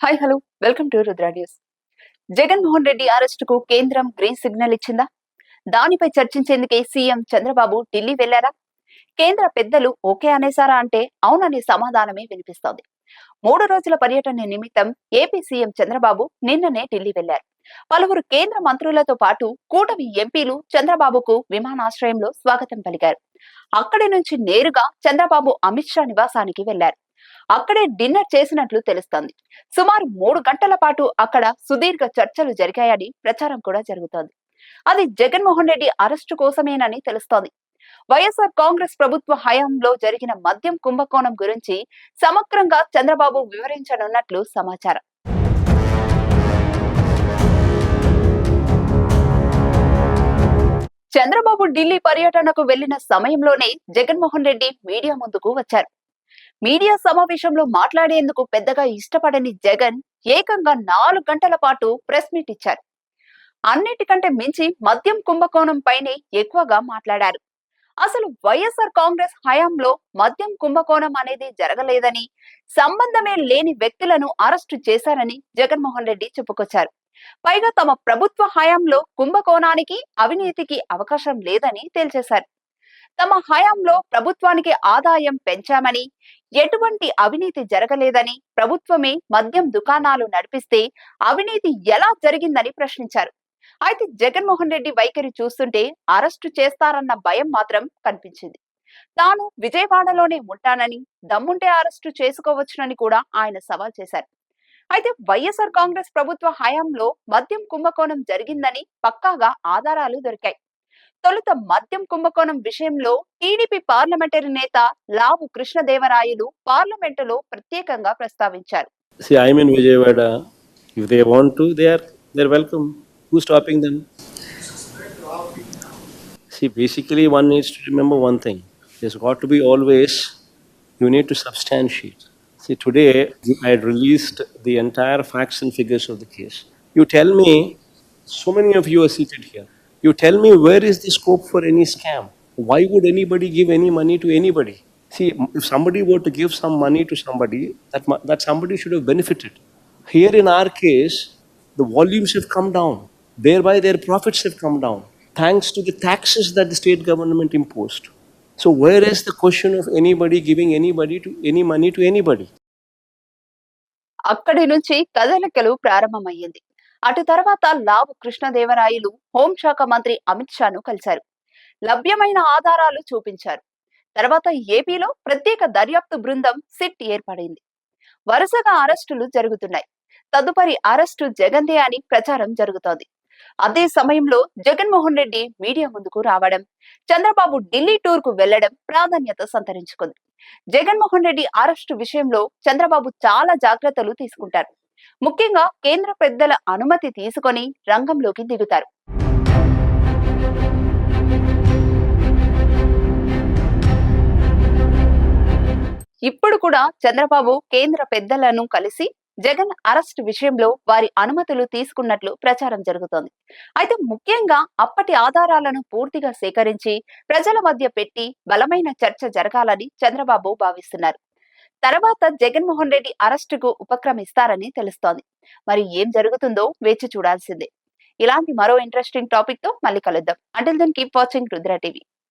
Hi hello welcome to Rudra news Jaganmohan Reddy అరెస్ట్కు కేంద్రం green signal ఇచ్చిందా? దానిపై చర్చించేందుకే CM Chandrababu Delhi వెళ్ళారా కేంద్ర పెద్దలు ఓకే అనేసారా అంటే అవుననే సమాధానమే వినిపిస్తోంది. మూడు రోజుల పర్యటన నిమిత్తం ఏపీ సీఎం చంద్రబాబు నిన్ననే ఢిల్లీ వెళ్ళారు పలువురు కేంద్ర మంత్రులతో పాటు కూటమి ఎంపీలు చంద్రబాబుకు విమానాశ్రయంలో స్వాగతం పలికారు. అక్కడి నుంచి నేరుగా చంద్రబాబు అమిత్ షా నివాసానికి వెళ్ళారు అక్కడే డిన్నర్ చేసినట్లు తెలుస్తోంది. సుమారు మూడు గంటల పాటు అక్కడ సుదీర్ఘ చర్చలు జరిగాయని ప్రచారం కూడా జరుగుతోంది. అది జగన్మోహన్ రెడ్డి అరెస్టు కోసమేనని తెలుస్తోంది. వైఎస్ఆర్ కాంగ్రెస్ ప్రభుత్వ హయాంలో జరిగిన మద్యం కుంభకోణం గురించి సమగ్రంగా చంద్రబాబు వివరించనున్నట్లు సమాచారం. చంద్రబాబు ఢిల్లీ పర్యటనకు వెళ్ళిన సమయంలోనే జగన్మోహన్ రెడ్డి మీడియా ముందుకు వచ్చారు. మీడియా సమావేశంలో మాట్లాడేందుకు పెద్దగా ఇష్టపడని జగన్ ఏకంగా నాలుగు గంటల పాటు ప్రెస్ మీట్ ఇచ్చారు. అన్నిటికంటే మించి మద్యం కుంభకోణం పైనే ఎక్కువగా మాట్లాడారు. అసలు వైఎస్ఆర్ కాంగ్రెస్ హయాంలో మద్యం కుంభకోణం అనేది జరగలేదని సంబంధమే లేని వ్యక్తులను అరెస్టు చేశారని జగన్మోహన్ రెడ్డి చెప్పుకొచ్చారు. పైగా తమ ప్రభుత్వ హయాంలో కుంభకోణానికి అవినీతికి అవకాశం లేదని తేల్చేశారు. తమ హయాంలో ప్రభుత్వానికి ఆదాయం పెంచామని ఎటువంటి అవినీతి జరగలేదని ప్రభుత్వమే మద్యం దుకాణాలు నడిపిస్తే అవినీతి ఎలా జరిగిందని ప్రశ్నించారు. అయితే జగన్మోహన్ రెడ్డి వైఖరి చూస్తుంటే అరెస్టు చేస్తారన్న భయం మాత్రం కనిపించింది. తాను విజయవాడలోనే ఉంటానని దమ్ముంటే అరెస్టు చేసుకోవచ్చునని కూడా ఆయన సవాల్ చేశారు. అయితే వైఎస్ఆర్ కాంగ్రెస్ ప్రభుత్వ హయాంలో మద్యం కుంభకోణం జరిగిందని పక్కాగా ఆధారాలు దొరికాయి. తొలుత మద్యం కుంభకోణం విషయంలో టీడీపీ పార్లమెంటరీ నేత లావు కృష్ణదేవరాయలు పార్లమెంటులో ప్రత్యేకంగా ప్రస్తావించారు See, I'm in Vijayawada. If they want to, they are they're welcome. Who's stopping them? See, basically, one needs to remember one thing. There's got to be always, you need to substantiate. See, today I had released the entire facts and figures of the case. You tell me, so many of you are seated here. You tell me where is the scope for any scam? Why would anybody give any money to anybody? See, if somebody were to give some money to somebody, that, that somebody should have benefited. Here in our case, the volumes have come down. Thereby, their profits have come down, thanks to the taxes that the state government imposed. So, where is the question of anybody giving anybody to any money to anybody? అక్కడి నుంచి కదలికలు ప్రారంభమయ్యింది అటు తర్వాత లావు కృష్ణదేవరాయలు హోంశాఖ మంత్రి అమిత్ షాను కలిశారు. లభ్యమైన ఆధారాలు చూపించారు. తర్వాత ఏపీలో ప్రత్యేక దర్యాప్తు బృందం సిట్ ఏర్పడింది. వరుసగా అరెస్టులు జరుగుతున్నాయి. తదుపరి అరెస్టు జగందే అని ప్రచారం జరుగుతోంది. అదే సమయంలో జగన్మోహన్ రెడ్డి మీడియా ముందుకు రావడం చంద్రబాబు ఢిల్లీ టూర్కు వెళ్ళడం ప్రాధాన్యత సంతరించుకుంది. జగన్మోహన్ రెడ్డి అరెస్టు విషయంలో చంద్రబాబు చాలా జాగ్రత్తలు తీసుకుంటారు. ముఖ్యంగా కేంద్ర పెద్దల అనుమతి తీసుకొని రంగంలోకి దిగుతారు. ఇప్పుడు కూడా చంద్రబాబు కేంద్ర పెద్దలను కలిసి జగన్ అరెస్ట్ విషయంలో వారి అనుమతులు తీసుకున్నట్లు ప్రచారం జరుగుతోంది. అయితే ముఖ్యంగా అప్పటి ఆధారాలను పూర్తిగా సేకరించి ప్రజల మధ్య పెట్టి బలమైన చర్చ జరగాలని చంద్రబాబు భావిస్తున్నారు. తర్వాత జగన్మోహన్ రెడ్డి అరెస్టుకు ఉపక్రమిస్తారని తెలుస్తోంది. మరి ఏం జరుగుతుందో వేచి చూడాల్సిందే. ఇలాంటి మరో ఇంట్రెస్టింగ్ టాపిక్తో మళ్ళీ కలుద్దాం. Until then keep watching Rudra TV